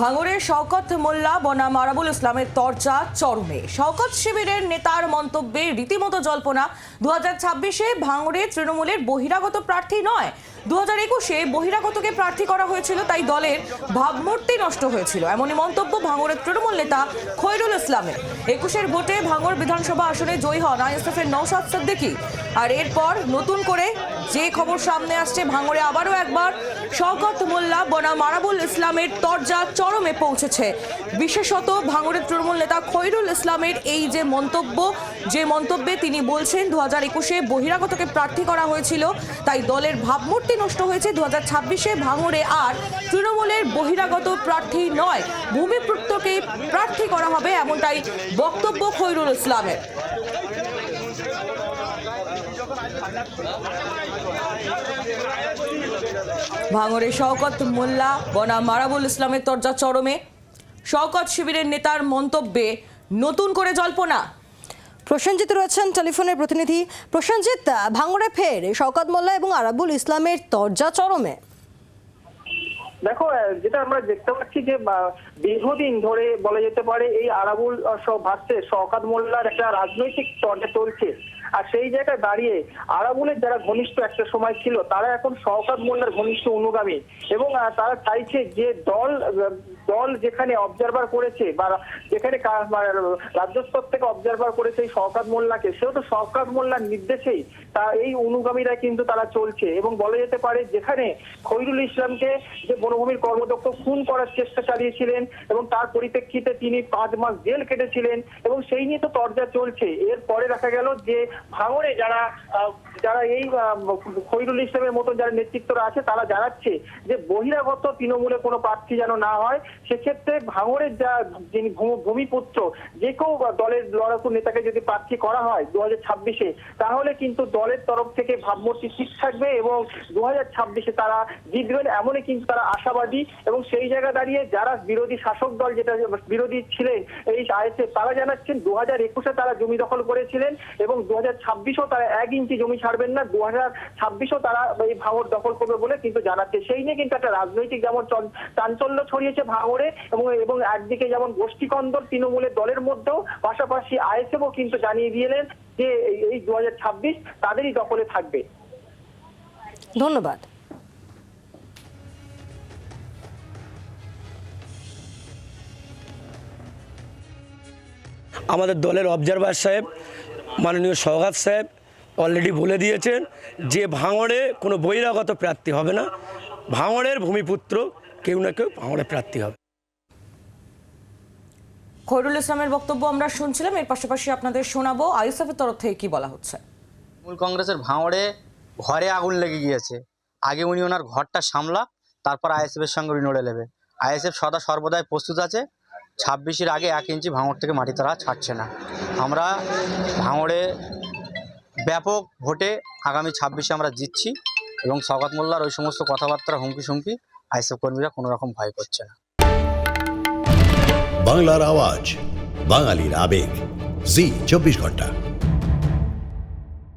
ভাঙড়ে শওকত মোল্লা, বনাম আরাবুল ইসলামের তরজা চরমে। শওকত শিবিরের নেতার মন্তব্যে রীতিমতো জল্পনা দু হাজার ছাব্বিশে ভাঙড়ে তৃণমূলের বহিরাগত প্রার্থী নয় দু হাজার একুশে বহিরাগতকে প্রার্থী করা হয়েছিল, তাই দলের ভাবমূর্তি নষ্ট হয়েছিল। এমনই মন্তব্য ভাঙড়ের তৃণমূল নেতা খৈরুল ইসলামের। একুশের ভোটে ভাঙড় বিধানসভা আসনে জয়ী হন আইএসএফের নৌসাদ সিদ্দিকী। আর এরপর নতুন করে যে খবর সামনে আসছে, ভাঙড়ে আবারও একবার শওকত মোল্লা বনাম আরাবুল ইসলামের তরজা চরমে পৌঁছেছে। বিশেষত ভাঙড়ের তৃণমূল নেতা খৈরুল ইসলামের এই যে মন্তব্য, যে মন্তব্যে তিনি বলছেন দু হাজার একুশে বহিরাগতকে প্রার্থী করা হয়েছিল, তাই দলের ভাবমূর্তি নষ্ট হয়েছে। দু হাজার ছাব্বিশে ভাঙড়ে আর তৃণমূলের বহিরাগত প্রার্থী নয় ভূমিপুত্রকেই প্রার্থী করা হবে এমনটাই বক্তব্য খৈরুল ইসলামের। ভাঙড়ে শওকত মোল্লা বনা মারাবুল ইসলামের তরজা চরমে। শওকত শিবিরের নেতার মন্তব্যে নতুন করে জল্পনা। প্রসেনজিৎ রয়েছেন টেলিফোনের প্রতিনিধি। প্রসেনজিৎ ভাঙড়ে ফের শওকত মোল্লা এবং আরাবুল ইসলামের তরজা চরমে। দেখো যেটা আমরা দেখতে পাচ্ছি যে দীর্ঘদিন ধরে বলা যেতে পারে এই আরাবুল ভার্সে শওকাত মোল্লার একটা রাজনৈতিক চর্চা চলছে। আর সেই জায়গায় দাঁড়িয়ে আরাবুলের যারা ঘনিষ্ঠ একটা সময় ছিল, তারা এখন শওকাত মোল্লার ঘনিষ্ঠ অনুগামী এবং তারা চাইছে যে দল দল যেখানে অবজারভার করেছে বা যেখানে রাজ্য স্তর থেকে অবজারভার করেছে এই শওকাত মোল্লাকে সেহেতু শওকাত মোল্লার নির্দেশেই তা, এই অনুগামীরা কিন্তু তারা চলছে এবং বলা যেতে পারে যেখানে খৈরুল ইসলামকে যে বনভূমির কর্মদক্ষ খুন করার চেষ্টা চালিয়েছিলেন এবং তার পরিপ্রেক্ষিতে তিনি পাঁচ মাস জেল কেটেছিলেন এবং সেই নিয়ে তো তর্জা চলছে। এরপরে দেখা গেল যে ভাঙড়ে যারা যারা এই খৈরুল ইসলামের মতো যারা নেতৃত্বরা আছে, তারা জানাচ্ছে যে বহিরাগত তৃণমূলে কোনো প্রার্থী যেন না হয়। সেক্ষেত্রে ভাঙড়ের যা যিনি ভূমিপুত্র, যে কেউ দলের লড়াকু নেতাকে যদি প্রার্থী করা হয় দু ছাব্বিশে, তাহলে কিন্তু দলের তরফ থেকে ভাবমূর্তি ঠিক থাকবে এবং দু ছাব্বিশে তারা জিতবেন এমনই কিন্তু তারা আশাবাদী এবং সেই জায়গা দাঁড়িয়ে যারা বিরোধী শাসক দল যেটা বিরোধী ছিলেন এই আইএসএফ, তারা জানাচ্ছেন দু হাজার একুশে তারা জমি দখল করেছিলেন এবং দু হাজার ছাব্বিশেও তারা এক ইঞ্চি জমি ছাড়বেন না। দু হাজার ছাব্বিশেও তারা এই ভাঙড় দখল করবে বলে কিন্তু জানাচ্ছে। সেই নিয়ে কিন্তু একটা রাজনৈতিক যেমন চাঞ্চল্য ছড়িয়েছে ভাঙড়ে এবং এবং একদিকে যেমন গোষ্ঠীকন্দর তৃণমূলের দলের মধ্যেও পাশাপাশি আইএসএফও কিন্তু জানিয়ে দিলেন যে এই- এই দু হাজার ছাব্বিশ তাদেরই দখলে থাকবে। ধন্যবাদ। আমাদের দলের অবজারভার সাহেব মাননীয় সৌগাত সাহেব অলরেডি বলে দিয়েছেন যে ভাঙড়ে কোনো বহিরাগত প্রার্থী হবে না। ভাঙড়ের ভূমিপুত্র কেউ না কেউ ভাঙড়ে প্রার্থী হবে। খৈরুল ইসলামের বক্তব্য আমরা শুনছিলাম এর পাশাপাশি আপনাদের শোনাবো আইএসএফের তরফ থেকে কি বলা হচ্ছে। তৃণমূল কংগ্রেসের ভাঁড়ে ঘরে আগুন লেগে গিয়েছে। আগে উনি ওনার ঘরটা সামলা তারপর আইএসএফের সঙ্গে উনি লড়ে নেবে। আইএসএফ সদা সর্বদাই প্রস্তুত আছে ছাব্বিশের আগে এক ইঞ্চি ভাঙড় থেকে মাটি তারা ছাড়ছে না। আমরা ভাঙড়ে ব্যাপক ভোটে আগামী ছাব্বিশে আমরা জিতছি এবং সগত মোল্লার ওই সমস্ত কথাবার্তা হুমকি সুমকি আইসএফ কর্মীরা কোনো রকম ভয় করছে না। বাংলার আওয়াজ, বাঙালির আবেগ। জি, চব্বিশ ঘণ্টা।